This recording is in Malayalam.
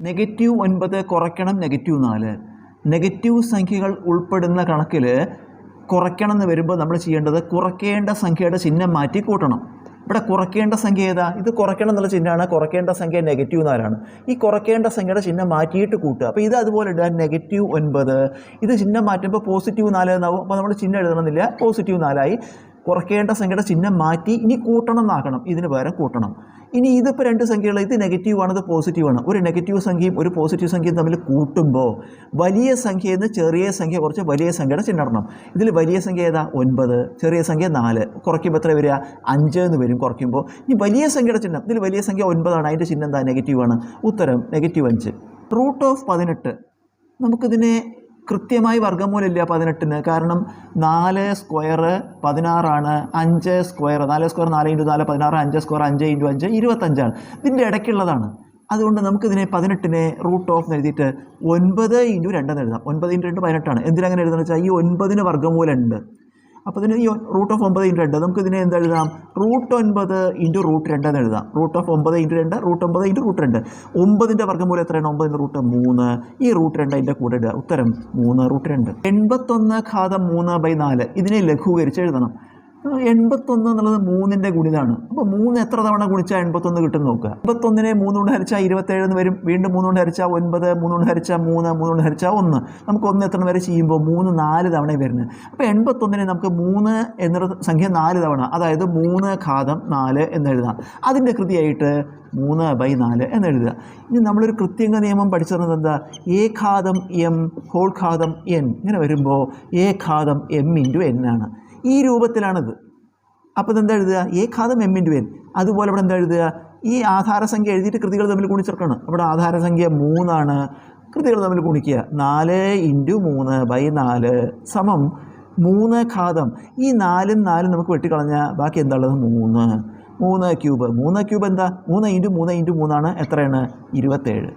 നെഗറ്റീവ് ഒൻപത് കുറയ്ക്കണം നെഗറ്റീവ് നാല്. നെഗറ്റീവ് സംഖ്യകൾ ഉൾപ്പെടുന്ന കണക്കിൽ കുറയ്ക്കണം എന്ന് വരുമ്പോൾ നമ്മൾ ചെയ്യേണ്ടത് കുറയ്ക്കേണ്ട സംഖ്യയുടെ ചിഹ്നം മാറ്റി കൂട്ടണം. ഇവിടെ കുറയ്ക്കേണ്ട സംഖ്യ ഏതാ? ഇത് കുറയ്ക്കണം എന്നുള്ള ചിഹ്നമാണ്. കുറയ്ക്കേണ്ട സംഖ്യ നെഗറ്റീവ് നാലാണ്. ഈ കുറയ്ക്കേണ്ട സംഖ്യയുടെ ചിഹ്നം മാറ്റിയിട്ട് കൂട്ടുക. അപ്പോൾ ഇത് അതുപോലെ ഇടുക. നെഗറ്റീവ് ഒൻപത്. ഇത് ചിഹ്നം മാറ്റുമ്പോൾ പോസിറ്റീവ് നാല് എന്നാവും. അപ്പോൾ നമ്മൾ ചിഹ്നം എഴുതണമെന്നില്ല. പോസിറ്റീവ് നാലായി. കുറയ്ക്കേണ്ട സംഖ്യയുടെ ചിഹ്നം മാറ്റി ഇനി കൂട്ടണം എന്നാക്കണം ഇതിന് പകരം കൂട്ടണം. ഇനി ഇതിപ്പോൾ രണ്ട് സംഖ്യകൾ ഇത് നെഗറ്റീവ് ആണ് ഇത് പോസിറ്റീവ് ആണ്? ഒരു നെഗറ്റീവ് സംഖ്യയും ഒരു പോസിറ്റീവ് സംഖ്യയും തമ്മിൽ കൂട്ടുമ്പോൾ വലിയ സംഖ്യയിൽ നിന്ന് ചെറിയ സംഖ്യ കുറച്ച് വലിയ സംഖ്യയുടെ ചിഹ്നം ഇതിൽ വലിയ സംഖ്യ ഏതാ? ഒൻപത്. ചെറിയ സംഖ്യ നാല്. കുറയ്ക്കുമ്പോൾ എത്ര വരിക? അഞ്ച് എന്ന് വരും കുറയ്ക്കുമ്പോൾ ഇനി വലിയ സംഖ്യയുടെ ചിഹ്നം. ഇതിൽ വലിയ സംഖ്യ ഒൻപതാണ്. അതിന്റെ ചിഹ്നം എന്താ? ആണ്. ഉത്തരം നെഗറ്റീവ് അഞ്ച്. റൂട്ട് ഓഫ് പതിനെട്ട്. നമുക്കിതിനെ കൃത്യമായി വർഗമൂലമില്ല പതിനെട്ടിന്. കാരണം നാല് സ്ക്വയർ പതിനാറാണ് അഞ്ച് സ്ക്വയർ നാല് സ്ക്വയർ നാല് ഇന്റു നാല് പതിനാറ് അഞ്ച് സ്ക്വയർ അഞ്ച് ഇന്റു അഞ്ച് ഇരുപത്തഞ്ചാണ്. ഇതിന്റെ ഇടയ്ക്കുള്ളതാണ്. അതുകൊണ്ട് നമുക്കിതിനെ പതിനെട്ടിനെ റൂട്ട് ഓഫ് എഴുതിയിട്ട് ഒൻപത് ഇന്റു രണ്ടെന്ന് എഴുതാം. ഒൻപത് ഇന്റു രണ്ട് പതിനെട്ടാണ്. എന്തിനങ്ങനെ എഴുതുന്നത് വെച്ചാൽ ഈ ഒൻപതിന് വർഗമൂലമുണ്ട്. അപ്പോൾ ഇതിന് ഈ റൂട്ട് ഓഫ് ഒമ്പത് ഇന്റു രണ്ട് നമുക്ക് ഇതിനെ എന്ത് എഴുതാം? റൂട്ട് ഒൻപത് ഇന്റു റൂട്ട് രണ്ട് എന്ന് എഴുതാം. റൂട്ട് ഓഫ് ഒമ്പത് ഇന്റു രണ്ട് റൂട്ട് ഒമ്പത് ഇന്റു റൂട്ട് രണ്ട്. ഒമ്പതിന്റെ വർഗമൂലം എത്രയാണ്? ഒമ്പതിന്റെ റൂട്ട് മൂന്ന്. ഈ റൂട്ട് രണ്ട് അതിന്റെ കൂടെ ഇടുക. ഉത്തരം മൂന്ന് റൂട്ട് രണ്ട്. എൺപത്തൊന്ന് ഘാതം മൂന്ന് ബൈ നാല്. ഇതിനെ ലഘൂകരിച്ച് എഴുതണം. എൺപത്തൊന്ന് എന്നുള്ളത് മൂന്നിന്റെ ഗുണിതാണ്. അപ്പോൾ മൂന്ന് എത്ര തവണ ഗുണിച്ചാൽ എൺപത്തൊന്ന് കിട്ടും നോക്കുക. എൺപത്തൊന്നിനെ മൂന്ന് കൊണ്ട് ഹരിച്ചാൽ ഇരുപത്തേഴ് എന്ന് വരും. വീണ്ടും മൂന്ന് കൊണ്ട് ഹരിച്ചാൽ ഒൻപത് മൂന്ന് കൊണ്ട് ഹരിച്ചാൽ മൂന്ന് മൂന്ന് കൊണ്ട് ഹരിച്ചാൽ ഒന്ന്. നമുക്ക് ഒന്ന് എത്ര വരെ ചെയ്യുമ്പോൾ മൂന്ന് നാല് തവണ വരുന്നത്. അപ്പോൾ എൺപത്തൊന്നിനെ നമുക്ക് മൂന്ന് എന്നൊരു സംഖ്യ നാല് തവണ അതായത് മൂന്ന് ഘാതം നാല് എന്ന് എഴുതാം. അതിന്റെ കൃതിയായിട്ട് മൂന്ന് ബൈ നാല് എന്ന് എഴുതുക. ഇനി നമ്മളൊരു കൃത്യങ്ക നിയമം പഠിച്ചിരുന്നത് എന്താ? എ ഘാതം എം ഹോൾ ഘാതം എൻ. ഇങ്ങനെ വരുമ്പോൾ എ ഘാതം എം ഇന്റു എൻ ആണ്. ഈ രൂപത്തിലാണിത്. അപ്പോൾ ഇതെന്താ എഴുതുക? എ ഖാദം എം ഇന്റു എൻ അതുപോലെ ഇവിടെ എന്താ എഴുതുക? ഈ ആധാരസംഖ്യ എഴുതിയിട്ട് കൃതികൾ തമ്മിൽ ഗുണിച്ചേർക്കണം അവിടെ ആധാരസംഖ്യ മൂന്നാണ്. കൃതികൾ തമ്മിൽ ഗുണിക്കുക. നാല് ഇന്റു മൂന്ന് ബൈ നാല് സമം മൂന്ന് ഘാതം. ഈ നാലും നാലും നമുക്ക് വെട്ടിക്കളഞ്ഞാൽ ബാക്കി എന്താണുള്ളത് മൂന്ന്. മൂന്ന് ക്യൂബ്. മൂന്ന് ക്യൂബ് എന്താ? മൂന്ന് ഇന്റു മൂന്ന് ഇന്റു മൂന്നാണ് എത്രയാണ്? ഇരുപത്തേഴ്.